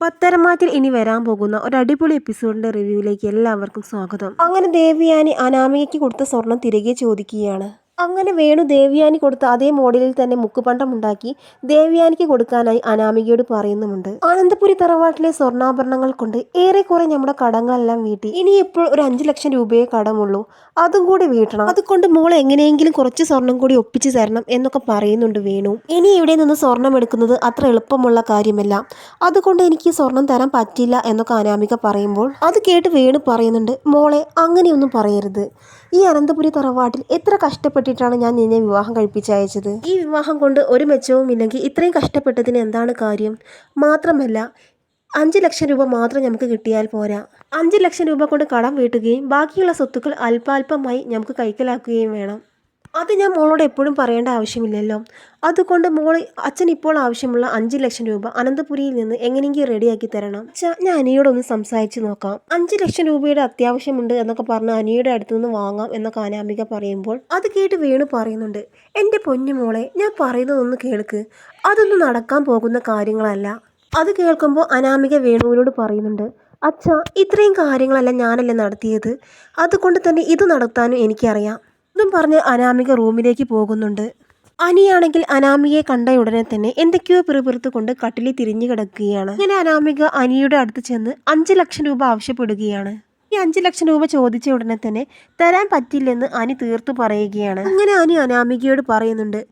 പത്തരമാറ്റിൽ ഇനി വരാൻ പോകുന്ന ഒരു അടിപൊളി എപ്പിസോഡിന്റെ റിവ്യൂയിലേക്ക് എല്ലാവർക്കും സ്വാഗതം. അങ്ങനെ ദേവിയാനി അനാമികയ്ക്ക് കൊടുത്ത സ്വർണം തിരികെ ചോദിക്കുകയാണ്. അങ്ങനെ വേണു ദേവ്യാനി കൊടുത്ത അതേ മോഡലിൽ തന്നെ മുക്കുപണ്ടം ഉണ്ടാക്കി ദേവ്യാനിക്ക് കൊടുക്കാനായി അനാമികയോട് പറയുന്നുമുണ്ട്. അനന്തപുരി തറവാട്ടിലെ സ്വർണാഭരണങ്ങൾ കൊണ്ട് ഏറെക്കുറെ നമ്മുടെ കടങ്ങളെല്ലാം വീട്ടി. ഇനി ഇപ്പോൾ ഒരു അഞ്ചു ലക്ഷം രൂപയെ കടമുള്ളൂ. അതും കൂടി വീട്ടണം. അതുകൊണ്ട് മോൾ എങ്ങനെയെങ്കിലും കുറച്ച് സ്വർണം കൂടി ഒപ്പിച്ചു തരണം എന്നൊക്കെ പറയുന്നുണ്ട് വേണു. ഇനി ഇവിടെ നിന്ന് സ്വർണം എടുക്കുന്നത് അത്ര എളുപ്പമുള്ള കാര്യമല്ല. അതുകൊണ്ട് എനിക്ക് സ്വർണം തരാൻ പറ്റില്ല എന്നൊക്കെ അനാമിക പറയുമ്പോൾ അത് കേട്ട് വേണു പറയുന്നുണ്ട് മോളെ അങ്ങനെയൊന്നും പറയരുത്. ഈ അനന്തപുരി തറവാട്ടിൽ എത്ര കഷ്ടപ്പെട്ടിട്ടാണ് ഞാൻ നിന്നെ വിവാഹം കഴിപ്പിച്ചയച്ചത്? ഈ വിവാഹം കൊണ്ട് ഒരു മെച്ചവും ഇല്ലെങ്കിൽ ഇത്രയും കഷ്ടപ്പെട്ടതിന് എന്താണ് കാര്യം? മാത്രമല്ല അഞ്ച് ലക്ഷം രൂപ മാത്രം നമുക്ക് കിട്ടിയാൽ പോരാ. അഞ്ച് ലക്ഷം രൂപ കൊണ്ട് കടം വീട്ടുകയും ബാക്കിയുള്ള സ്വത്തുക്കൾ അല്പാൽപമായി നമുക്ക് കൈക്കലാക്കുകയും വേണം. അത് ഞാൻ മോളോട് എപ്പോഴും പറയേണ്ട ആവശ്യമില്ലല്ലോ. അതുകൊണ്ട് മോൾ അച്ഛൻ ഇപ്പോൾ ആവശ്യമുള്ള അഞ്ച് ലക്ഷം രൂപ അനന്തപുരിയിൽ നിന്ന് എങ്ങനെയെങ്കിലും റെഡിയാക്കി തരണം. അച്ഛാ ഞാൻ അനിയോടൊന്ന് സംസാരിച്ച് നോക്കാം. അഞ്ച് ലക്ഷം രൂപയുടെ അത്യാവശ്യമുണ്ട് എന്നൊക്കെ പറഞ്ഞ് അനിയുടെ അടുത്തു നിന്ന് വാങ്ങാം എന്നൊക്കെ അനാമിക പറയുമ്പോൾ അത് കേട്ട് വേണു പറയുന്നുണ്ട്. എന്റെ പൊന്നു മോളെ ഞാൻ പറയുന്നതൊന്ന് കേൾക്ക്. അതൊന്നും നടക്കാൻ പോകുന്ന കാര്യങ്ങളല്ല. അത് കേൾക്കുമ്പോൾ അനാമിക വേണുവിനോട് പറയുന്നുണ്ട്. അച്ഛാ ഇത്രയും കാര്യങ്ങളല്ല ഞാനല്ലേ നടത്തിയത്. അതുകൊണ്ട് തന്നെ ഇത് നടത്താനും എനിക്കറിയാം. ഇതും പറഞ്ഞ് അനാമിക റൂമിലേക്ക് പോകുന്നുണ്ട്. അനിയാണെങ്കിൽ അനാമികയെ കണ്ട ഉടനെ തന്നെ എന്തൊക്കെയോ പിറുപിറുത്തുകൊണ്ട് കട്ടിലിൽ തിരിഞ്ഞു കിടക്കുകയാണ്. അങ്ങനെ അനാമിക അനിയുടെ അടുത്ത് ചെന്ന് അഞ്ച് ലക്ഷം രൂപ ആവശ്യപ്പെടുകയാണ്. ഈ അഞ്ച് ലക്ഷം രൂപ ചോദിച്ച ഉടനെ തന്നെ തരാൻ പറ്റില്ലെന്ന് അനി തീർത്തു പറയുകയാണ്. അങ്ങനെ അനി അനാമികയോട് പറയുന്നുണ്ട്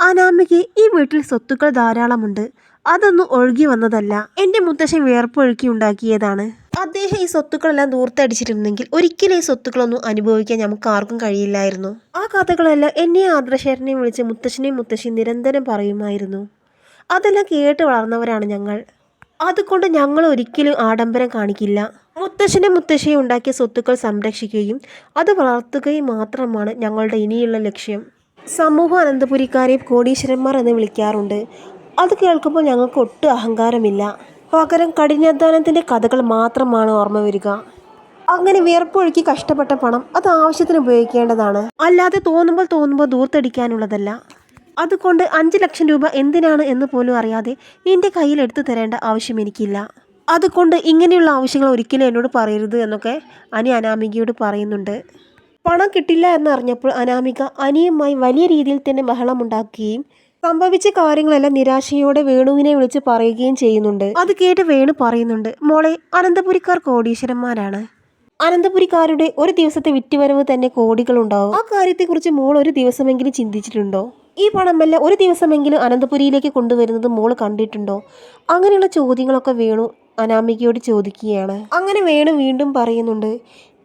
അനാമികയെ ഈ വീട്ടിൽ സ്വത്തുക്കൾ ധാരാളമുണ്ട്. അതൊന്നും ഒഴുകി വന്നതല്ല. എന്റെ മുത്തശ്ശൻ വിയർപ്പൊഴുക്കി ഉണ്ടാക്കിയതാണ്. അദ്ദേഹം ഈ സ്വത്തുക്കളെല്ലാം ദൂർത്തടിച്ചിരുന്നെങ്കിൽ ഒരിക്കലും ഈ സ്വത്തുക്കളൊന്നും അനുഭവിക്കാൻ നമുക്ക് ആർക്കും കഴിയില്ലായിരുന്നു. ആ കഥകളെല്ലാം എന്നെ ആദർശേരനെയും വിളിച്ച് മുത്തശ്ശനെയും മുത്തശ്ശി നിരന്തരം പറയുമായിരുന്നു. അതെല്ലാം കേട്ട് വളർന്നവരാണ് ഞങ്ങൾ. അതുകൊണ്ട് ഞങ്ങൾ ഒരിക്കലും ആഡംബരം കാണിക്കില്ല. മുത്തശ്ശനും മുത്തശ്ശിയും ഉണ്ടാക്കിയ സ്വത്തുക്കൾ സംരക്ഷിക്കുകയും അത് വളർത്തുകയും മാത്രമാണ് ഞങ്ങളുടെ ഇനിയുള്ള ലക്ഷ്യം. സമൂഹ അനന്തപുരിക്കാരെ കോടീശ്വരന്മാർ എന്ന് വിളിക്കാറുണ്ട്. അത് കേൾക്കുമ്പോൾ ഞങ്ങൾക്ക് ഒട്ടും അഹങ്കാരമില്ല. പകരം കഠിനാധ്വാനത്തിന്റെ കഥകൾ മാത്രമാണ് ഓർമ്മ വരിക. അങ്ങനെ വിയർപ്പൊഴുക്കി കഷ്ടപ്പെട്ട പണം അത് ആവശ്യത്തിന് ഉപയോഗിക്കേണ്ടതാണ്. അല്ലാതെ തോന്നുമ്പോൾ തോന്നുമ്പോൾ ദൂർത്തടിക്കാനുള്ളതല്ല. അതുകൊണ്ട് അഞ്ച് ലക്ഷം രൂപ എന്തിനാണ് എന്ന് പോലും അറിയാതെ എന്റെ കയ്യിൽ എടുത്തു തരേണ്ട ആവശ്യം എനിക്കില്ല. അതുകൊണ്ട് ഇങ്ങനെയുള്ള ആവശ്യങ്ങൾ ഒരിക്കലും എന്നോട് പറയരുത് എന്നൊക്കെ അനി അനാമികയോട് പറയുന്നുണ്ട്. പണം കിട്ടില്ല എന്നറിഞ്ഞപ്പോൾ അനാമിക അനിയുമായി വലിയ രീതിയിൽ തന്നെ ബഹളമുണ്ടാക്കുകയും സംഭവിച്ച കാര്യങ്ങളെല്ലാം നിരാശയോടെ വേണുവിനെ വിളിച്ച് പറയുകയും ചെയ്യുന്നുണ്ട്. അത് കേട്ട് വേണു പറയുന്നുണ്ട് മോളെ അനന്തപുരിക്കാർ കോടീശ്വരന്മാരാണ് അനന്തപുരിക്കാരുടെ ഒരു ദിവസത്തെ വിറ്റുവരവ് തന്നെ കോടികൾ കോടികളുണ്ടാവും. ആ കാര്യത്തെക്കുറിച്ച് മോൾ ഒരു ദിവസമെങ്കിലും ചിന്തിച്ചിട്ടുണ്ടോ? ഈ പണമെല്ലാം ഒരു ദിവസമെങ്കിലും അനന്തപുരിയിലേക്ക് കൊണ്ടുവരുന്നത് മോൾ കണ്ടിട്ടുണ്ടോ? അങ്ങനെയുള്ള ചോദ്യങ്ങളൊക്കെ വേണു അനാമികയോട് ചോദിക്കുകയാണ്. അങ്ങനെ വേണു വീണ്ടും പറയുന്നുണ്ട്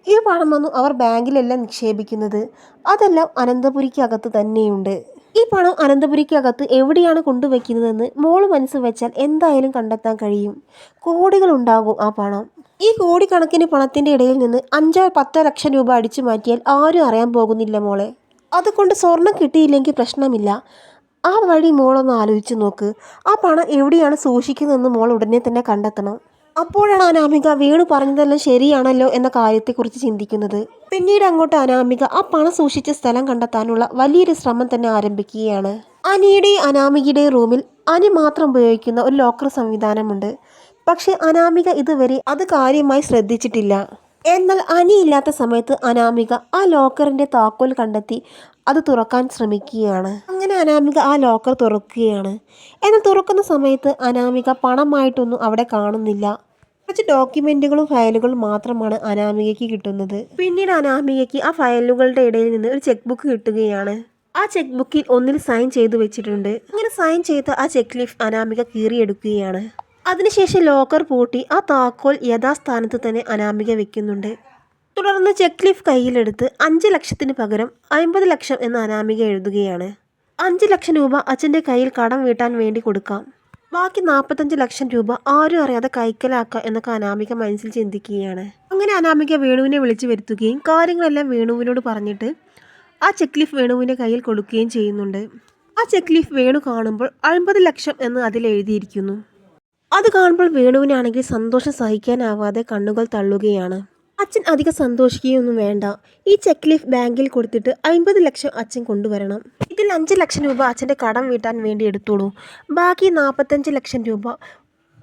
ഈ പണം വന്നു അവർ ബാങ്കിലെല്ലാം നിക്ഷേപിക്കുന്നത്. അതെല്ലാം അനന്തപുരിക്കകത്ത് തന്നെയുണ്ട്. ഈ പണം അനന്തപുരിക്കകത്ത് എവിടെയാണ് കൊണ്ടുവയ്ക്കുന്നതെന്ന് മോൾ മനസ്സ് വെച്ചാൽ എന്തായാലും കണ്ടെത്താൻ കഴിയും. കോടികൾ ഉണ്ടാകും ആ പണം. ഈ കോടിക്കണക്കിന് പണത്തിന്റെ ഇടയിൽ നിന്ന് അഞ്ചോ പത്തോ ലക്ഷം രൂപ അടിച്ചു മാറ്റിയാൽ ആരും അറിയാൻ പോകുന്നില്ല മോളെ. അതുകൊണ്ട് സ്വർണം കിട്ടിയില്ലെങ്കിൽ പ്രശ്നമില്ല. ആ വഴി മോളൊന്ന് ആലോചിച്ച് നോക്ക്. ആ പണം എവിടെയാണ് സൂക്ഷിക്കുന്നതെന്ന് മോൾ ഉടനെ തന്നെ കണ്ടെത്തണം. അപ്പോഴാണ് അനാമിക വേണു പറഞ്ഞതെല്ലാം ശരിയാണല്ലോ എന്ന കാര്യത്തെക്കുറിച്ച് ചിന്തിക്കുന്നത്. പിന്നീട് അങ്ങോട്ട് അനാമിക ആ പണം സൂക്ഷിച്ച സ്ഥലം കണ്ടെത്താനുള്ള വലിയൊരു ശ്രമം തന്നെ ആരംഭിക്കുകയാണ്. അനിയുടെയും അനാമികയുടെയും റൂമിൽ അനി മാത്രം ഉപയോഗിക്കുന്ന ഒരു ലോക്കർ സംവിധാനമുണ്ട്. പക്ഷേ അനാമിക ഇതുവരെ അത് കാര്യമായി ശ്രദ്ധിച്ചിട്ടില്ല. എന്നാൽ അനിയില്ലാത്ത സമയത്ത് അനാമിക ആ ലോക്കറിന്റെ താക്കോൽ കണ്ടെത്തി അത് തുറക്കാൻ ശ്രമിക്കുകയാണ്. അങ്ങനെ അനാമിക ആ ലോക്കർ തുറക്കുകയാണ്. എന്നാൽ തുറക്കുന്ന സമയത്ത് അനാമിക പണമായിട്ടൊന്നും അവിടെ കാണുന്നില്ല. കുറച്ച് ഡോക്യുമെന്റുകളും ഫയലുകളും മാത്രമാണ് അനാമികയ്ക്ക് കിട്ടുന്നത്. പിന്നീട് അനാമികയ്ക്ക് ആ ഫയലുകളുടെ ഇടയിൽ നിന്ന് ഒരു ചെക്ക് ബുക്ക് കിട്ടുകയാണ്. ആ ചെക്ക് ബുക്കിൽ ഒന്നിൽ സൈൻ ചെയ്തു വെച്ചിട്ടുണ്ട്. അങ്ങനെ സൈൻ ചെയ്ത ആ ചെക്ക് ലീഫ് അനാമിക കീറിയെടുക്കുകയാണ്. അതിനുശേഷം ലോക്കർ പൂട്ടി ആ താക്കോൽ യഥാസ്ഥാനത്ത് തന്നെ അനാമിക വെക്കുന്നുണ്ട്. തുടർന്ന് ചെക്ക് ലീഫ് കയ്യിലെടുത്ത് അഞ്ച് ലക്ഷത്തിന് പകരം അമ്പത് ലക്ഷം എന്ന് അനാമിക എഴുതുകയാണ്. അഞ്ച് ലക്ഷം രൂപ അച്ഛന്റെ കയ്യിൽ കടം വീട്ടാൻ വേണ്ടി കൊടുക്കാം. ബാക്കി നാൽപ്പത്തഞ്ച് ലക്ഷം രൂപ ആരും അറിയാതെ കൈക്കലാക്കുക എന്നൊക്കെ അനാമിക മനസ്സിൽ ചിന്തിക്കുകയാണ്. അങ്ങനെ അനാമിക വേണുവിനെ വിളിച്ചു വരുത്തുകയും കാര്യങ്ങളെല്ലാം വേണുവിനോട് പറഞ്ഞിട്ട് ആ ചെക്ക് ലീഫ് വേണുവിന്റെ കയ്യിൽ കൊടുക്കുകയും ചെയ്യുന്നുണ്ട്. ആ ചെക്ക് ലീഫ് വേണു കാണുമ്പോൾ അൻപത് ലക്ഷം എന്ന് അതിൽ എഴുതിയിരിക്കുന്നു. അത് കാണുമ്പോൾ വേണുവിനാണെങ്കിൽ സന്തോഷം സഹിക്കാനാവാതെ കണ്ണുകൾ തള്ളുകയാണ്. അച്ഛൻ അധികം സന്തോഷിക്കുകയൊന്നും വേണ്ട. ഈ ചെക്ക് ലീഫ് ബാങ്കിൽ കൊടുത്തിട്ട് അൻപത് ലക്ഷം അച്ഛൻ കൊണ്ടുവരണം. ഇതിൽ അഞ്ച് ലക്ഷം രൂപ അച്ഛന്റെ കടം വീട്ടാൻ വേണ്ടി എടുത്തോളൂ. ബാക്കി നാൽപ്പത്തഞ്ച് ലക്ഷം രൂപ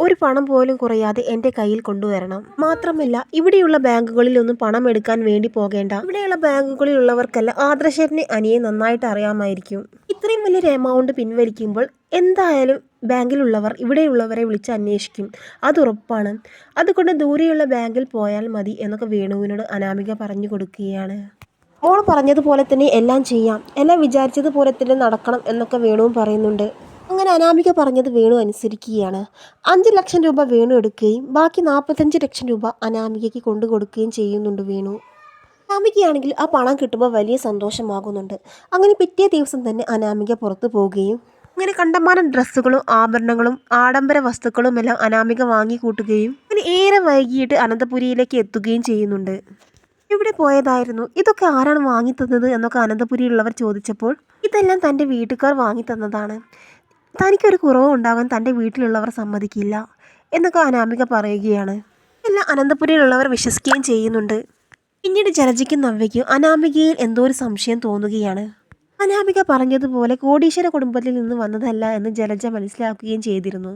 ഒരു പണം പോലും കുറയാതെ എന്റെ കയ്യിൽ കൊണ്ടുവരണം. മാത്രമല്ല ഇവിടെയുള്ള ബാങ്കുകളിലൊന്നും പണം എടുക്കാൻ വേണ്ടി പോകേണ്ട. ഇവിടെയുള്ള ബാങ്കുകളിലുള്ളവർക്കല്ല ആദർശേട്ടനെ അനിയെ നന്നായിട്ട് അറിയാമായിരിക്കും. ഇത്രയും വലിയൊരു എമൗണ്ട് പിൻവലിക്കുമ്പോൾ എന്തായാലും ബാങ്കിലുള്ളവർ ഇവിടെയുള്ളവരെ വിളിച്ച് അന്വേഷിക്കും. അത് ഉറപ്പാണ്. അതുകൊണ്ട് ദൂരെയുള്ള ബാങ്കിൽ പോയാൽ മതി എന്നൊക്കെ വേണുവിനോട് അനാമിക പറഞ്ഞു കൊടുക്കുകയാണ്. മോൾ പറഞ്ഞതുപോലെ തന്നെ എല്ലാം ചെയ്യാം. എല്ലാം വിചാരിച്ചതുപോലെ തന്നെ നടക്കണം എന്നൊക്കെ വേണുവും പറയുന്നുണ്ട്. അങ്ങനെ അനാമിക പറഞ്ഞത് വേണു അനുസരിക്കുകയാണ്. അഞ്ച് ലക്ഷം രൂപ വേണു എടുക്കുകയും ബാക്കി നാൽപ്പത്തഞ്ച് ലക്ഷം രൂപ അനാമികയ്ക്ക് കൊണ്ടു കൊടുക്കുകയും ചെയ്യുന്നുണ്ട് വേണു. അനാമികയാണെങ്കിൽ ആ പണം കിട്ടുമ്പോൾ വലിയ സന്തോഷമാകുന്നുണ്ട്. അങ്ങനെ പിറ്റേ ദിവസം തന്നെ അനാമിക പുറത്തു പോവുകയും അങ്ങനെ കണ്ടമാനം ഡ്രസ്സുകളും ആഭരണങ്ങളും ആഡംബര വസ്തുക്കളും എല്ലാം അനാമിക വാങ്ങിക്കൂട്ടുകയും അങ്ങനെ ഏറെ വൈകിയിട്ട് അനന്തപുരിയിലേക്ക് എത്തുകയും ചെയ്യുന്നുണ്ട്. ഇവിടെ പോയതായിരുന്നു? ഇതൊക്കെ ആരാണ് വാങ്ങി തന്നത് എന്നൊക്കെ അനന്തപുരിയിലുള്ളവർ ചോദിച്ചപ്പോൾ ഇതെല്ലാം തന്റെ വീട്ടുകാർ വാങ്ങി തന്നതാണ് തനിക്കൊരു കുറവ് ഉണ്ടാകാൻ തന്റെ വീട്ടിലുള്ളവർ സമ്മതിക്കില്ല എന്നൊക്കെ അനാമിക പറയുകയാണ്. എല്ലാം അനന്തപുരിയിലുള്ളവർ വിശ്വസിക്കുകയും ചെയ്യുന്നുണ്ട്. പിന്നീട് ജലജയ്ക്കും നവ്യയ്ക്കും അനാമികയിൽ എന്തോ ഒരു സംശയം തോന്നുകയാണ്. അനാമിക പറഞ്ഞതുപോലെ കോടീശ്വര കുടുംബത്തിൽ നിന്ന് വന്നതല്ല എന്ന് ജലജ മനസ്സിലാക്കുകയും ചെയ്തിരുന്നു.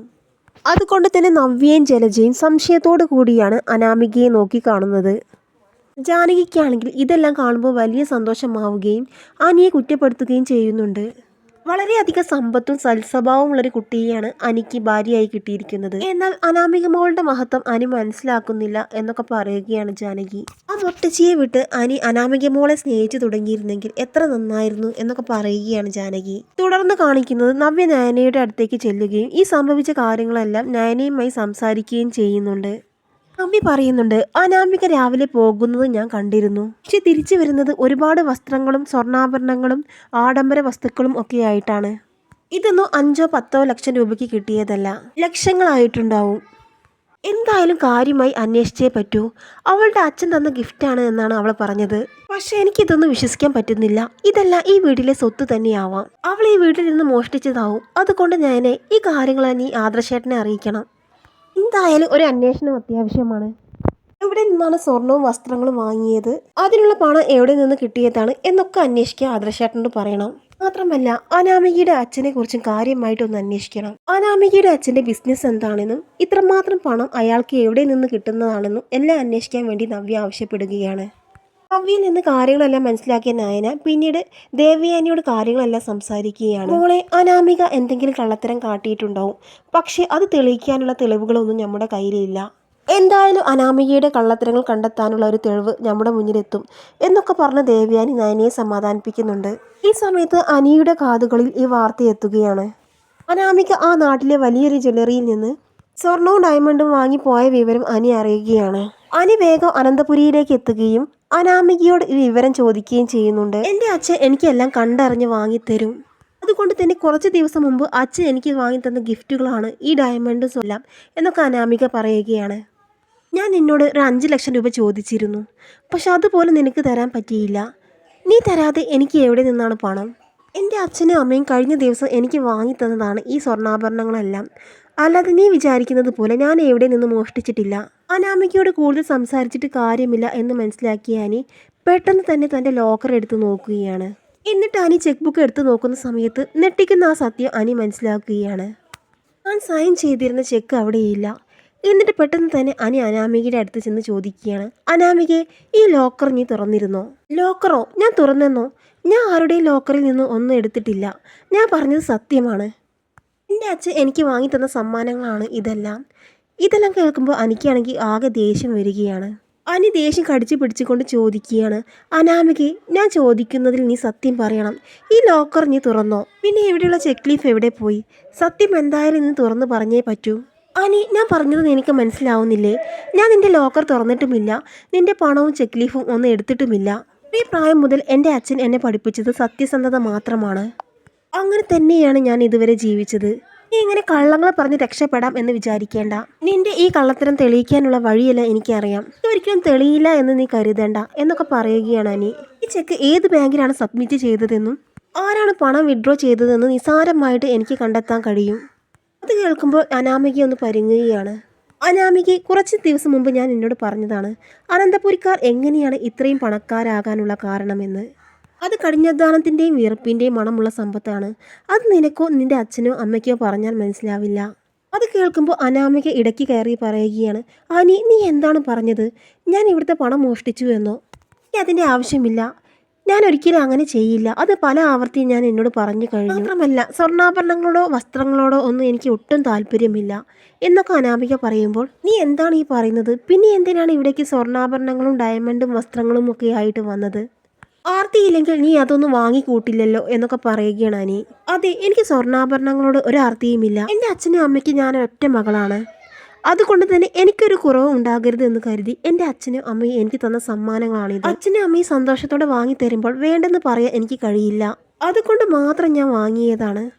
അതുകൊണ്ട് തന്നെ നവ്യയും ജലജയും സംശയത്തോടു കൂടിയാണ് അനാമികയെ നോക്കി കാണുന്നത്. ജാനകിക്കാണെങ്കിൽ ഇതെല്ലാം കാണുമ്പോൾ വലിയ സന്തോഷമാവുകയും അനിയെ കുറ്റപ്പെടുത്തുകയും ചെയ്യുന്നുണ്ട്. വളരെയധികം സമ്പത്തും സൽസ്വഭാവമുള്ളൊരു കുട്ടിയെയാണ് അനിക്ക് ഭാര്യയായി കിട്ടിയിരിക്കുന്നത്. എന്നാൽ അനാമിക മോളുടെ മഹത്വം അനി മനസ്സിലാക്കുന്നില്ല എന്നൊക്കെ പറയുകയാണ് ജാനകി. ആ മൊട്ടച്ചിയെ വിട്ട് അനി അനാമിക മോളെ സ്നേഹിച്ചു തുടങ്ങിയിരുന്നെങ്കിൽ എത്ര നന്നായിരുന്നു എന്നൊക്കെ പറയുകയാണ് ജാനകി. തുടർന്ന് കാണിക്കുന്നത് നവ്യ നയനയുടെ അടുത്തേക്ക് ചെല്ലുകയും ഈ സംഭവിച്ച കാര്യങ്ങളെല്ലാം നയനയുമായി സംസാരിക്കുകയും ചെയ്യുന്നുണ്ട്. അമ്മി പറയുന്നുണ്ട് അനാമിക രാവിലെ പോകുന്നത് ഞാൻ കണ്ടിരുന്നു. പക്ഷെ തിരിച്ചു വരുന്നത് ഒരുപാട് വസ്ത്രങ്ങളും സ്വർണാഭരണങ്ങളും ആഡംബര വസ്തുക്കളും ഒക്കെ ആയിട്ടാണ് ഇതൊന്നും അഞ്ചോ പത്തോ ലക്ഷം രൂപയ്ക്ക് കിട്ടിയതല്ല. ലക്ഷങ്ങളായിട്ടുണ്ടാവും. എന്തായാലും കാര്യമായി അന്വേഷിച്ചേ പറ്റൂ. അവളുടെ അച്ഛൻ തന്ന ഗിഫ്റ്റാണ് എന്നാണ് അവൾ പറഞ്ഞത്. പക്ഷെ എനിക്കിതൊന്നും വിശ്വസിക്കാൻ പറ്റുന്നില്ല. ഇതല്ല ഈ വീട്ടിലെ സ്വത്ത് തന്നെയാവാം. അവൾ ഈ വീട്ടിൽ നിന്ന് മോഷ്ടിച്ചതാവും. അതുകൊണ്ട് ഞാൻ ഈ കാര്യങ്ങളെ നീ ആദർശേട്ടനെ അറിയിക്കണം. എന്തായാലും ഒരു അന്വേഷണം അത്യാവശ്യമാണ്. എവിടെ നിന്നാണ് സ്വർണവും വസ്ത്രങ്ങളും വാങ്ങിയത്? അതിനുള്ള പണം എവിടെ നിന്ന് കിട്ടിയതാണ് എന്നൊക്കെ അന്വേഷിക്കുക ആദർശേട്ടനോട് പറയണം. മാത്രമല്ല അനാമികയുടെ അച്ഛനെ കുറിച്ചും കാര്യമായിട്ടൊന്ന് അന്വേഷിക്കണം. അനാമികയുടെ അച്ഛന്റെ ബിസിനസ് എന്താണെന്നും ഇത്രമാത്രം പണം അയാൾക്ക് എവിടെ നിന്ന് കിട്ടുന്നതാണെന്നും എല്ലാം അന്വേഷിക്കാൻ വേണ്ടി നവ്യ ആവശ്യപ്പെടുകയാണ്. നവ്യയിൽ നിന്ന് കാര്യങ്ങളെല്ലാം മനസ്സിലാക്കിയ നായന പിന്നീട് ദേവയാനിയോട് കാര്യങ്ങളെല്ലാം സംസാരിക്കുകയാണ്. മോളെ അനാമിക എന്തെങ്കിലും കള്ളത്തരം കാട്ടിയിട്ടുണ്ടാവും പക്ഷേ അത് തെളിയിക്കാനുള്ള തെളിവുകളൊന്നും നമ്മുടെ കയ്യിലില്ല. എന്തായാലും അനാമികയുടെ കള്ളത്തരങ്ങൾ കണ്ടെത്താനുള്ള ഒരു തെളിവ് നമ്മുടെ മുന്നിലെത്തും എന്നൊക്കെ പറഞ്ഞ് ദേവയാനി നയനയെ സമാധാനിപ്പിക്കുന്നുണ്ട്. ഈ സമയത്ത് അനിയുടെ കാതുകളിൽ ഈ വാർത്ത എത്തുകയാണ്. അനാമിക ആ നാട്ടിലെ വലിയൊരു ജ്വല്ലറിയിൽ നിന്ന് സ്വർണവും ഡയമണ്ടും വാങ്ങി പോയ വിവരം അനി അറിയുകയാണ്. അനി വേഗം അനന്തപുരിയിലേക്ക് എത്തുകയും അനാമികയോട് ഈ വിവരം ചോദിക്കുകയും ചെയ്യുന്നുണ്ട്. എന്റെ അച്ഛൻ എനിക്ക് എനിക്കെല്ലാം കണ്ടറിഞ്ഞ് വാങ്ങിത്തരും അതുകൊണ്ട് തന്നെ കുറച്ച് ദിവസം മുമ്പ് അച്ഛൻ എനിക്ക് വാങ്ങി തന്ന ഗിഫ്റ്റുകളാണ് ഈ ഡയമണ്ടും എല്ലാം എന്നൊക്കെ അനാമിക പറയുകയാണ്. ഞാൻ നിന്നോട് ഒരു അഞ്ച് ലക്ഷം രൂപ ചോദിച്ചിരുന്നു. പക്ഷെ അതുപോലെ നിനക്ക് തരാൻ പറ്റിയില്ല. നീ തരാതെ എനിക്ക് എവിടെ നിന്നാണ് പണം? എന്റെ അച്ഛനും അമ്മയും കഴിഞ്ഞ ദിവസം എനിക്ക് വാങ്ങി തന്നതാണ് ഈ സ്വർണാഭരണങ്ങളെല്ലാം. അല്ലാതെ നീ വിചാരിക്കുന്നത് പോലെ ഞാൻ എവിടെ നിന്ന് മോഷ്ടിച്ചിട്ടില്ല. അനാമികയോട് കൂടുതൽ സംസാരിച്ചിട്ട് കാര്യമില്ല എന്ന് മനസ്സിലാക്കിയ ആനി പെട്ടെന്ന് തന്നെ തന്റെ ലോക്കർ എടുത്ത് നോക്കുകയാണ്. എന്നിട്ട് അനി ചെക്ക് ബുക്ക് എടുത്ത് നോക്കുന്ന സമയത്ത് ഞെട്ടിക്കുന്ന ആ സത്യം അനി മനസ്സിലാക്കുകയാണ്. താൻ സൈൻ ചെയ്തിരുന്ന ചെക്ക് അവിടെയില്ല. എന്നിട്ട് പെട്ടെന്ന് തന്നെ അനി അനാമികയുടെ അടുത്ത് ചെന്ന് ചോദിക്കുകയാണ്. അനാമികയെ ഈ ലോക്കർ നീ തുറന്നിരുന്നോ? ലോക്കറോ? ഞാൻ തുറന്നെന്നോ? ഞാൻ ആരുടെയും ലോക്കറിൽ നിന്ന് ഒന്നും എടുത്തിട്ടില്ല. ഞാൻ പറഞ്ഞത് സത്യമാണ്. എന്റെ അച്ഛൻ എനിക്ക് വാങ്ങി തന്ന സമ്മാനങ്ങളാണ് ഇതെല്ലാം. ഇതെല്ലാം കേൾക്കുമ്പോൾ അനിക്കാണെങ്കിൽ ആകെ ദേഷ്യം വരികയാണ്. അനി ദേഷ്യം കടിച്ചു പിടിച്ചുകൊണ്ട് ചോദിക്കുകയാണ്. അനാമികെ ഞാൻ ചോദിക്കുന്നതിൽ നീ സത്യം പറയണം. ഈ ലോക്കർ നീ തുറന്നോ. പിന്നെ ഇവിടെയുള്ള ചെക്ക് ലീഫ് എവിടെ പോയി? സത്യം എന്തായാലും നീ തുറന്ന് പറഞ്ഞേ പറ്റൂ. അനി ഞാൻ പറഞ്ഞത് നിനക്ക് മനസ്സിലാവുന്നില്ലേ? ഞാൻ നിന്റെ ലോക്കർ തുറന്നിട്ടുമില്ല. നിന്റെ പണവും ചെക്ക് ലീഫും ഒന്നും എടുത്തിട്ടുമില്ല. ഈ പ്രായം മുതൽ എന്റെ അച്ഛൻ എന്നെ പഠിപ്പിച്ചത് സത്യസന്ധത മാത്രമാണ്. അങ്ങനെ തന്നെയാണ് ഞാൻ ഇതുവരെ ജീവിച്ചത്. നീ ഇങ്ങനെ കള്ളങ്ങൾ പറഞ്ഞ് രക്ഷപ്പെടാം എന്ന് വിചാരിക്കേണ്ട. നിന്റെ ഈ കള്ളത്തരം തെളിയിക്കാനുള്ള വഴിയല്ല എനിക്കറിയാം. ഒരിക്കലും തെളിയില്ല എന്ന് നീ കരുതേണ്ട എന്നൊക്കെ പറയുകയാണ് അനി. ഈ ചെക്ക് ഏത് ബാങ്കിലാണ് സബ്മിറ്റ് ചെയ്തതെന്നും ആരാണ് പണം വിഡ്രോ ചെയ്തതെന്നും നിസാരമായിട്ട് എനിക്ക് കണ്ടെത്താൻ കഴിയും. അത് കേൾക്കുമ്പോൾ അനാമിക ഒന്ന് പരുങ്ങുകയാണ്. അനാമിക കുറച്ച് ദിവസം മുമ്പ് ഞാൻ എന്നോട് പറഞ്ഞതാണ് അനന്തപുരിക്കാർ എങ്ങനെയാണ് ഇത്രയും പണക്കാരാകാനുള്ള കാരണമെന്ന്. അത് കഠിനാധ്വാനത്തിന്റെയും വിയർപ്പിന്റെയും മണമുള്ള സമ്പത്താണ്. അത് നിനക്കോ നിന്റെ അച്ഛനോ അമ്മയ്ക്കോ പറഞ്ഞാൽ മനസ്സിലാവില്ല. അത് കേൾക്കുമ്പോൾ അനാമിക ഇടയ്ക്ക് കയറി പറയുകയാണ് ആനി നീ എന്താണ് പറഞ്ഞത്? ഞാൻ ഇവിടുത്തെ പണം മോഷ്ടിച്ചു എന്നോ? എനിക്ക് അതിന്റെ ആവശ്യമില്ല. ഞാൻ ഒരിക്കലും അങ്ങനെ ചെയ്യില്ല. അത് പല ആവർത്തി ഞാൻ എന്നോട് പറഞ്ഞു കഴിഞ്ഞു. മാത്രമല്ല സ്വർണാഭരണങ്ങളോടോ വസ്ത്രങ്ങളോടോ ഒന്നും എനിക്ക് ഒട്ടും താല്പര്യമില്ല. എന്നൊക്കെ അനാമിക പറയുമ്പോൾ നീ എന്താണ് ഈ പറയുന്നത്? പിന്നെ എന്തിനാണ് ഇവിടേക്ക് സ്വർണാഭരണങ്ങളും ഡയമണ്ടും വസ്ത്രങ്ങളും ഒക്കെ ആയിട്ട് വന്നത്? ആർത്തിയില്ലെങ്കിൽ നീ അതൊന്നും വാങ്ങിക്കൂട്ടില്ലല്ലോ എന്നൊക്കെ പറയുകയാണ് അനി. അതെ എനിക്ക് സ്വർണാഭരണങ്ങളോട് ഒരു ആർത്തിയുമില്ല. എന്റെ അച്ഛനും അമ്മയ്ക്കും ഞാൻ ഒറ്റ മകളാണ്. അതുകൊണ്ട് തന്നെ എനിക്കൊരു കുറവ് ഉണ്ടാകരുത് എന്ന് കരുതി എന്റെ അച്ഛനും അമ്മയും എനിക്ക് തന്ന സമ്മാനങ്ങളാണ് ഇത്. അച്ഛനും അമ്മയും സന്തോഷത്തോടെ വാങ്ങി തരുമ്പോൾ വേണ്ടെന്ന് പറയാൻ എനിക്ക് കഴിയില്ല. അതുകൊണ്ട് മാത്രം ഞാൻ വാങ്ങിയതാണ്.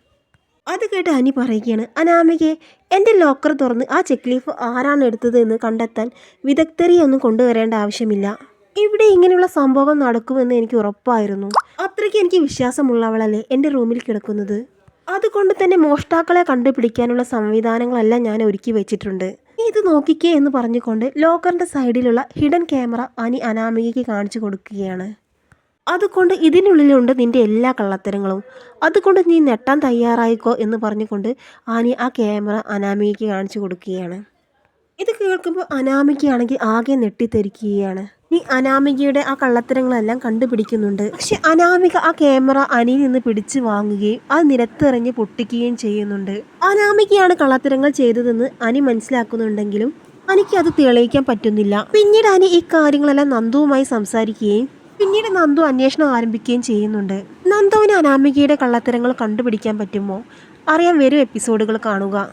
അത് കേട്ട് അനി പറയുകയാണ് അനാമികയെ എന്റെ ലോക്കർ തുറന്ന് ആ ചെക്ക് ലീഫ് ആരാണ് എടുത്തത് എന്ന് കണ്ടെത്താൻ വിദഗ്ധരെയൊന്നും കൊണ്ടുവരേണ്ട ആവശ്യമില്ല. ഇവിടെ ഇങ്ങനെയുള്ള സംഭവം നടക്കുമെന്ന് എനിക്ക് ഉറപ്പായിരുന്നു. അത്രയ്ക്ക് എനിക്ക് വിശ്വാസമുള്ളവളല്ലേ എന്റെ റൂമിൽ കിടക്കുന്നത്? അതുകൊണ്ട് തന്നെ മോഷ്ടാക്കളെ കണ്ടുപിടിക്കാനുള്ള സംവിധാനങ്ങളെല്ലാം ഞാൻ ഒരുക്കി വെച്ചിട്ടുണ്ട്. ഇത് നോക്കിക്കേ എന്ന് പറഞ്ഞുകൊണ്ട് ലോക്കറിന്റെ സൈഡിലുള്ള ഹിഡൻ ക്യാമറ അനി അനാമികയ്ക്ക് കാണിച്ചു കൊടുക്കുകയാണ്. അതുകൊണ്ട് ഇതിനുള്ളിലുണ്ട് നിന്റെ എല്ലാ കള്ളത്തരങ്ങളും. അതുകൊണ്ട് നീ നെട്ടാൻ തയ്യാറായിക്കോ എന്ന് പറഞ്ഞുകൊണ്ട് ആനി ആ ക്യാമറ അനാമികയ്ക്ക് കാണിച്ചു കൊടുക്കുകയാണ്. ഇത് കേൾക്കുമ്പോൾ അനാമികയാണെങ്കിൽ ആകെ നെട്ടിത്തെരിക്കുകയാണ് നീ അനാമികയുടെ ആ കള്ളത്തരങ്ങളെല്ലാം കണ്ടുപിടിക്കുന്നുണ്ട്. പക്ഷെ അനാമിക ആ ക്യാമറ അനിയിൽ നിന്ന് പിടിച്ചു വാങ്ങുകയും അത് നിരത്തെറിഞ്ഞ് പൊട്ടിക്കുകയും ചെയ്യുന്നുണ്ട്. അനാമികയാണ് കള്ളത്തരങ്ങൾ ചെയ്തതെന്ന് അനി മനസ്സിലാക്കുന്നുണ്ടെങ്കിലും അനിക്ക് അത് തെളിയിക്കാൻ പറ്റുന്നില്ല. പിന്നീട് അനി ഈ കാര്യങ്ങളെല്ലാം നന്ദുവുമായി സംസാരിക്കുകയും പിന്നീട് നന്ദു അന്വേഷണം ആരംഭിക്കുകയും ചെയ്യുന്നുണ്ട്. നന്ദുവിന് അനാമികയുടെ കള്ളത്തരങ്ങൾ കണ്ടുപിടിക്കാൻ പറ്റുമോ? അറിയാൻ വരും എപ്പിസോഡുകൾ കാണുക.